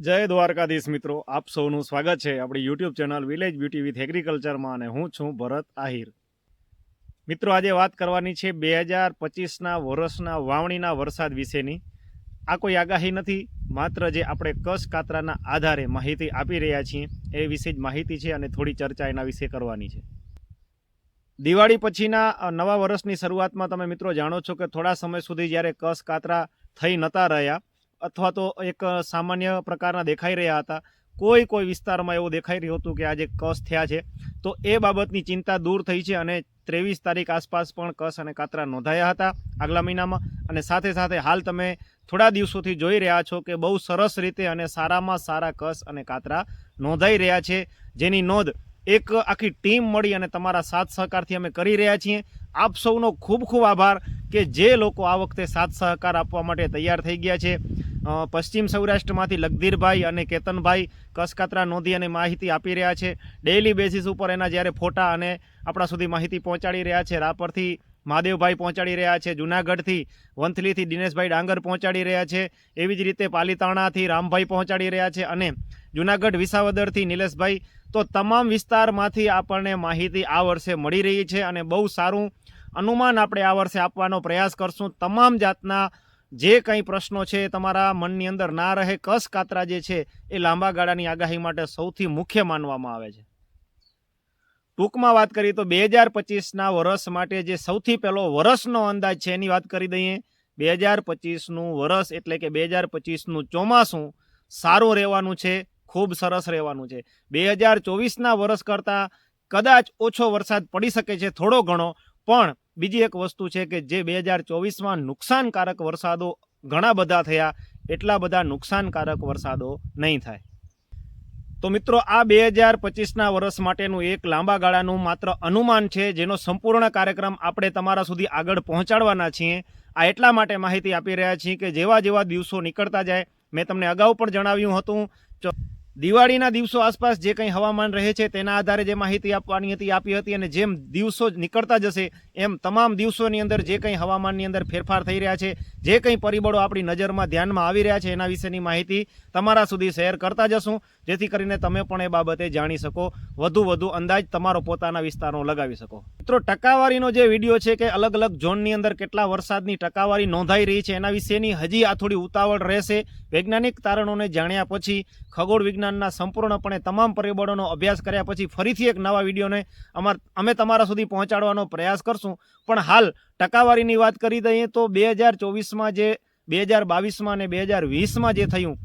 જય દ્વારકાધીશ મિત્રો, આપ સૌનું સ્વાગત છે આપણી YouTube channel village beauty with એગ્રીકલ્ચરમાં અને હું છું ભરત આહિર. મિત્રો, આજે વાત કરવાની છે બે હજાર પચીસના વર્ષના વાવણીના વરસાદ વિશેની. આ કોઈ આગાહી નથી, માત્ર જે આપણે કસ કાતરાના આધારે માહિતી આપી રહ્યા છીએ, એ વિશે જ માહિતી છે અને થોડી ચર્ચા એના વિશે કરવાની છે. દિવાળી પછીના નવા વર્ષની શરૂઆતમાં તમે મિત્રો જાણો છો કે થોડા સમય સુધી જ્યારે કસ કાતરા થઈ નતા રહ્યા અથવા તો એક સામાન્ય પ્રકારના દેખાઈ રહ્યા હતા. કોઈ કોઈ વિસ્તારમાં એવું દેખાઈ રહ્યું હતું કે આજે કસ થયા છે. તો એ બાબતની ચિંતા દૂર થઈ છે અને ત્રેવીસ તારીખ આસપાસ પણ કસ અને કાતરા નોંધાયા હતા આગલા મહિનામાં. અને સાથે સાથે હાલ તમે થોડા દિવસોથી જોઈ રહ્યા છો કે બહુ સરસ રીતે અને સારામાં સારા કસ અને કાતરા નોંધાઈ રહ્યા છે. જેની નોંધ એક આખી ટીમ મળી અને તમારા સાથ સહકારથી અમે કરી રહ્યા છીએ. આપ સૌનો ખૂબ ખૂબ આભાર કે જે લોકો આ વખતે સાથ સહકાર આપવા માટે તૈયાર થઈ ગયા છે. પશ્ચિમ સૌરાષ્ટ્રમાંથી લગધીરભાઈ અને કેતનભાઈ કસકાતરા નોંધી અને માહિતી આપી રહ્યા છે. ડેઇલી બેસિસ ઉપર એના જ્યારે ફોટા અને આપણા સુધી માહિતી પહોંચાડી રહ્યા છે. રાપરથી મહાદેવભાઈ પહોંચાડી રહ્યા છે. જુનાગઢથી વંથલીથી દિનેશભાઈ ડાંગર પહોંચાડી રહ્યા છે. એવી જ રીતે પાલીતાણાથી રામભાઈ પહોંચાડી રહ્યા છે અને જુનાગઢ વિસાવદરથી નિલેશભાઈ. તો તમામ વિસ્તારમાંથી આપણને માહિતી આ વર્ષે મળી રહી છે અને બહુ સારું અનુમાન આપણે આ વર્ષે આપવાનો પ્રયાસ કરશું. તમામ જાતના જે કંઈ પ્રશ્નો છે એ તમારા મનની અંદર ના રહે, કસ કાતરા જે છે એ લાંબા ગાળાની આગાહી માટે સૌથી મુખ્ય માનવામાં આવે છે. ટૂંકમાં વાત કરીએ તો બે હજાર પચીસના વર્ષ માટે જે સૌથી પહેલો વરસનો અંદાજ છે એની વાત કરી દઈએ. બે હજાર પચીસનું વર્ષ એટલે કે બે હજાર પચીસનું ચોમાસું સારું રહેવાનું છે, ખૂબ સરસ રહેવાનું છે. બે હજાર ચોવીસના વર્ષ કરતાં કદાચ ઓછો વરસાદ પડી શકે છે થોડો ઘણો, પણ બીજી એક વસ્તુ છે કે જે બે હજાર ચોવીસમાં નુકસાનકારક વરસાદો ઘણા બધા થયા, એટલા બધા નુકસાનકારક વરસાદો નહીં થાય. તો મિત્રો, આ બે હજાર પચીસના વર્ષ માટેનું એક લાંબા ગાળાનું માત્ર અનુમાન છે, જેનો સંપૂર્ણ કાર્યક્રમ આપણે તમારા સુધી આગળ પહોંચાડવાના છીએ. આ એટલા માટે માહિતી આપી રહ્યા છીએ કે જેવા જેવા દિવસો નીકળતા જાય, મેં તમને અગાઉ પણ જણાવ્યું હતું દિવાળીના દિવસો આસપાસ જે કંઈ હવામાન રહે છે તેના આધારે જે માહિતી આપવાની હતી, આપી હતી અને જેમ દિવસો નીકળતા જશે, એમ તમામ દિવસોની અંદર જે કંઈ હવામાનની અંદર ફેરફાર થઈ રહ્યા છે, જે કંઈ પરિબળો આપણી નજરમાં ધ્યાનમાં આવી રહ્યા છે એના વિશેની માહિતી તમારા સુધી શેર કરતા જશું. જેથી કરીને તમે પણ એ બાબતે જાણી શકો. વધુ વધુ અંદાજ તમારો પોતાના વિસ્તારનો લગાવી શકો. મિત્રો, ટકાવારીનો જે વીડિયો છે કે અલગ અલગ ઝોનની અંદર કેટલા વરસાદની ટકાવારી નોંધાઈ રહી છે એના વિશેની હજી આ થોડી ઉતાવળ રહેશે. વૈજ્ઞાનિક તારણોને જાણ્યા પછી, ખગોળ વિજ્ઞાનના સંપૂર્ણપણે તમામ પરિબળોનો અભ્યાસ કર્યા પછી ફરીથી એક નવા વિડીયોને અમાર, અમે તમારા સુધી પહોંચાડવાનો પ્રયાસ કરશું. પણ હાલ ટકાવારીની વાત કરી દઈએ તો બે હજાર ચોવીસમાં જે, બે હજાર બાવીસમાં અને બે હજાર વીસમાં જે થયું,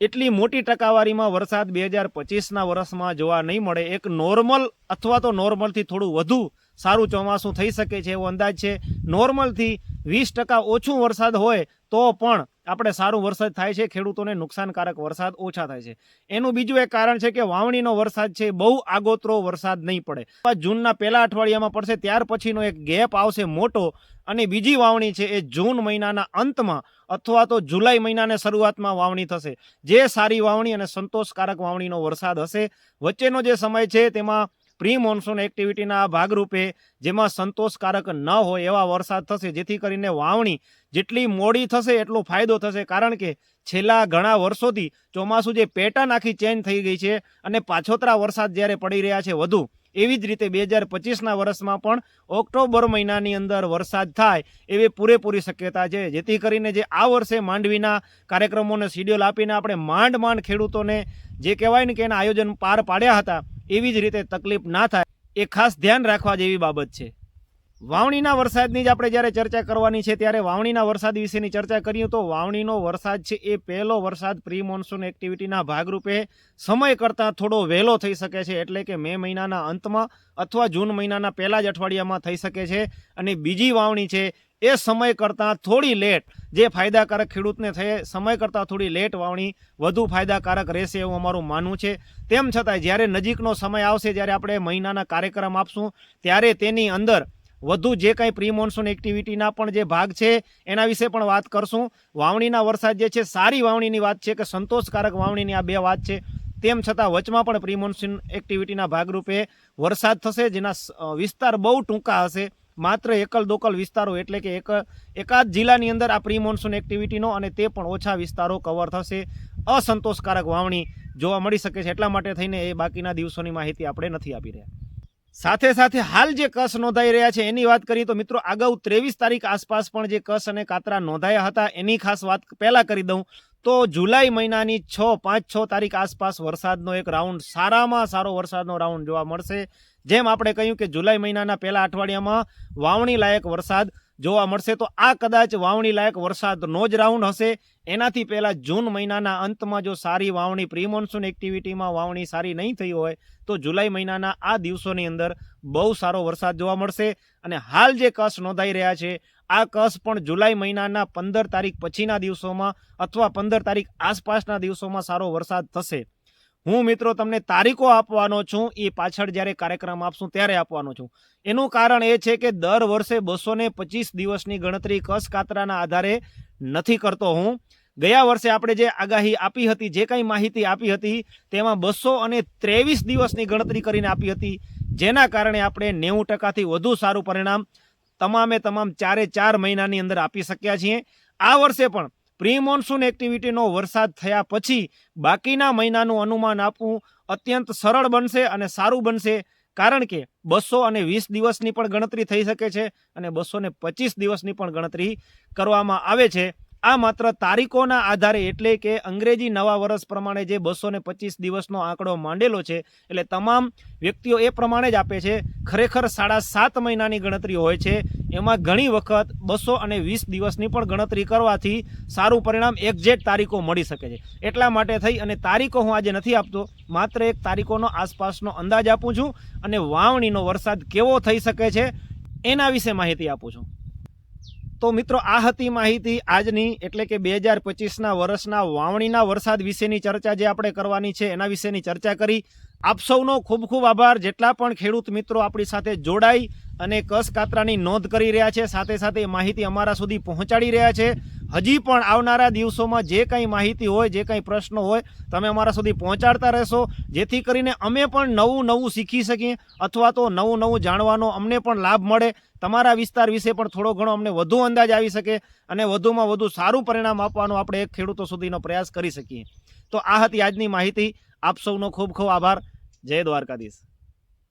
એટલી મોટી ટકાવારીમાં વરસાદ બે હજાર પચીસના વર્ષમાં જોવા નહીં મળે. એક નોર્મલ અથવા તો નોર્મલથી થોડું વધુ સારું ચોમાસું થઈ શકે છે એવો અંદાજ છે. નોર્મલથી વીસ ટકા ઓછું વરસાદ હોય તો પણ આપણે સારું વરસાદ થાય છે, ખેડૂતોને નુકસાનકારક વરસાદ ઓછા થાય છે. એનું બીજું એક કારણ છે કે વાવણીનો વરસાદ છે, બહુ આગોતરો વરસાદ નહીં પડે. જૂનના પહેલા અઠવાડિયામાં પડશે, ત્યાર પછીનો એક ગેપ આવશે મોટો અને બીજી વાવણી છે એ જૂન મહિનાના અંતમાં અથવા તો જુલાઈ મહિનાને શરૂઆતમાં વાવણી થશે. જે સારી વાવણી અને સંતોષકારક વાવણીનો વરસાદ હશે, વચ્ચેનો જે સમય છે તેમાં પ્રી મોન્સૂન એક્ટિવિટીના ભાગરૂપે જેમાં સંતોષકારક ન હોય એવા વરસાદ થશે, જેથી કરીને વાવણી જેટલી મોડી થશે એટલો ફાયદો થશે. કારણ કે છેલ્લા ઘણા વર્ષોથી ચોમાસું જે પેટર્ન આખી ચેન્જ થઈ ગઈ છે અને પાછોતરા વરસાદ જ્યારે પડી રહ્યા છે વધુ, એવી જ રીતે બે હજાર પચીસના વર્ષમાં પણ ઓક્ટોબર મહિનાની અંદર વરસાદ થાય એવી પૂરેપૂરી શક્યતા છે. જેથી કરીને જે આ વર્ષે માંડવીના કાર્યક્રમોને શિડ્યુલ આપીને આપણે માંડ માંડ ખેડૂતોને જે કહેવાય ને કે એના આયોજન પાર પાડ્યા હતા એવી જ રીતે તકલીફ ના થાય, એ ખાસ ધ્યાન રાખવા જેવી બાબત છે. વાવણીના વરસાદની જ આપણે જ્યારે ચર્ચા કરવાની છે, ત્યારે વાવણીના વરસાદ વિશેની ચર્ચા કરીએ તો વાવણીનો વરસાદ છે, એ પહેલો વરસાદ પ્રી મોન્સૂન એક્ટિવિટીના ભાગરૂપે સમય કરતાં થોડો વહેલો થઈ શકે છે, એટલે કે મે મહિનાના અંતમાં અથવા જૂન મહિનાના પહેલા જ અઠવાડિયામાં થઈ શકે છે. અને બીજી વાવણી છે એ સમય કરતાં થોડી લેટ, જે ફાયદાકારક ખેડૂતને થઈ સમય કરતાં થોડી લેટ વાવણી વધુ ફાયદાકારક રહેશે એવું અમારું માનવું છે. તેમ છતાંય જ્યારે નજીકનો સમય આવશે, જ્યારે આપણે મહિનાના કાર્યક્રમ આપશું, ત્યારે તેની અંદર વધુ જે કાંઈ પ્રી મોન્સૂન એક્ટિવિટીના પણ જે ભાગ છે, એના વિશે પણ વાત કરશું. વાવણીના વરસાદ જે છે, સારી વાવણીની વાત છે કે સંતોષકારક વાવણીની આ બે વાત છે. તેમ છતાં વચમાં પણ પ્રી મોન્સૂન એક્ટિવિટીના ભાગરૂપે વરસાદ થશે, જેના વિસ્તાર બહુ ટૂંકા હશે. માત્ર એકલ દોકલ વિસ્તારો એટલે કે એક એકાદ જિલ્લાની અંદર આ પ્રી મોન્સૂન એક્ટિવિટીનો અને તે પણ ઓછા વિસ્તારો કવર થશે. અસંતોષકારક વાવણી જોવા મળી શકે છે. એટલા માટે થઈને એ બાકીના દિવસોની માહિતી આપણે નથી આપી રહ્યા. સાથે સાથે હાલ જે કસ નોંધાઈ રહ્યા છે, એની વાત કરીએ તો મિત્રો અગાઉ ત્રેવીસ તારીખ આસપાસ પણ જે કસ અને કાતરા નોંધાયા હતા, એની ખાસ વાત પહેલાં કરી દઉં તો જુલાઈ મહિનાની છ પાંચ છ તારીખ આસપાસ વરસાદનો એક રાઉન્ડ સારામાં સારો વરસાદનો રાઉન્ડ જોવા મળશે. જેમ આપણે કહ્યું કે જુલાઈ મહિનાના પહેલા અઠવાડિયામાં વાવણી લાયક વરસાદ જોવા મળશે, તો આ કદાચ વાવણી લાયક વરસાદનો જ રાઉન્ડ હશે. એનાથી પહેલાં જૂન મહિનાના અંતમાં જો સારી વાવણી પ્રી મોન્સૂન એક્ટિવિટીમાં વાવણી સારી નહીં થઈ હોય, તો જુલાઈ મહિનાના આ દિવસોની અંદર બહુ સારો વરસાદ જોવા મળશે. અને હાલ જે કસ નોંધાઈ રહ્યા છે, આ કસ પણ જુલાઈ મહિનાના પંદર તારીખ પછીના દિવસોમાં અથવા પંદર તારીખ આસપાસના દિવસોમાં સારો વરસાદ થશે. હું મિત્રો તમને તારીખો આપવાનો છું, એ પાછળ જ્યારે કાર્યક્રમ આપશું ત્યારે આપવાનો છું. એનું કારણ એ છે કે દર વર્ષે બસો પચીસ દિવસની ગણતરી કસ કાતરાના આધારે નથી કરતો હું. ગયા વર્ષે આપણે જે આગાહી આપી હતી, જે કંઈ માહિતી આપી હતી, તેમાં બસો અને ત્રેવીસ દિવસની ગણતરી કરીને આપી હતી. જેના કારણે આપણે નેવું ટકાથી વધુ સારું પરિણામ તમામે તમામ ચારે ચાર મહિનાની અંદર આપી શક્યા છીએ. આ વર્ષે પણ પ્રી મોન્સૂન એક્ટિવિટીનો વરસાદ થયા પછી બાકીના મહિનાનું અનુમાન આપવું અત્યંત સરળ બનશે અને સારું બનશે, કારણ કે બસો અને વીસ દિવસની પણ ગણતરી થઈ શકે છે અને બસો ને પચીસ દિવસની પણ ગણતરી કરવામાં આવે છે. આ માત્ર તારીખોના આધારે એટલે કે અંગ્રેજી નવા વર્ષ પ્રમાણે જે બસો ને પચીસ દિવસનો આંકડો માંડેલો છે, એટલે તમામ વ્યક્તિઓ એ પ્રમાણે જ આપે છે. ખરેખર સાડા સાત મહિનાની ગણતરી હોય છે. એમાં ઘણી વખત બસો અને વીસ દિવસની પણ ગણતરી કરવાથી સારું પરિણામ એક્ઝેક્ટ તારીખો મળી શકે છે. એટલા માટે થઈ અને તારીખો હું આજે નથી આપતો, માત્ર એક તારીખોનો આસપાસનો અંદાજ આપું છું અને વાવણીનો વરસાદ કેવો થઈ શકે છે, એના વિશે માહિતી આપું છું. તો મિત્રો આ હતી માહિતી આજની, એટલે કે બે હજાર પચીસના વર્ષના વાવણીના વરસાદ વિશેની ચર્ચા જે આપણે કરવાની છે એના વિશેની ચર્ચા કરી. આપ સૌનો ખૂબ ખૂબ આભાર. જેટલા પણ ખેડૂત મિત્રો આપણી સાથે જોડાઈ અને કસ કાતરાની નોંધ કરી રહ્યા છે, સાથે સાથે એ માહિતી અમારા સુધી પહોંચાડી રહ્યા છે. હજી પણ આવનારા દિવસોમાં જે કંઈ માહિતી હોય, જે કંઈ પ્રશ્નો હોય, તમે અમારા સુધી પહોંચાડતા રહેશો. જેથી કરીને અમે પણ નવું નવું શીખી શકીએ અથવા તો નવું નવું જાણવાનો અમને પણ લાભ મળે. તમારા વિસ્તાર વિશે પણ થોડો ઘણો અમને વધુ અંદાજ આવી શકે અને વધુમાં વધુ સારું પરિણામ આપવાનો આપણે એક ખેડૂતો સુધીનો પ્રયાસ કરી શકીએ. તો આ હતી આજની માહિતી. આપ સૌનો ખૂબ ખૂબ આભાર. જય દ્વારકાધીશ.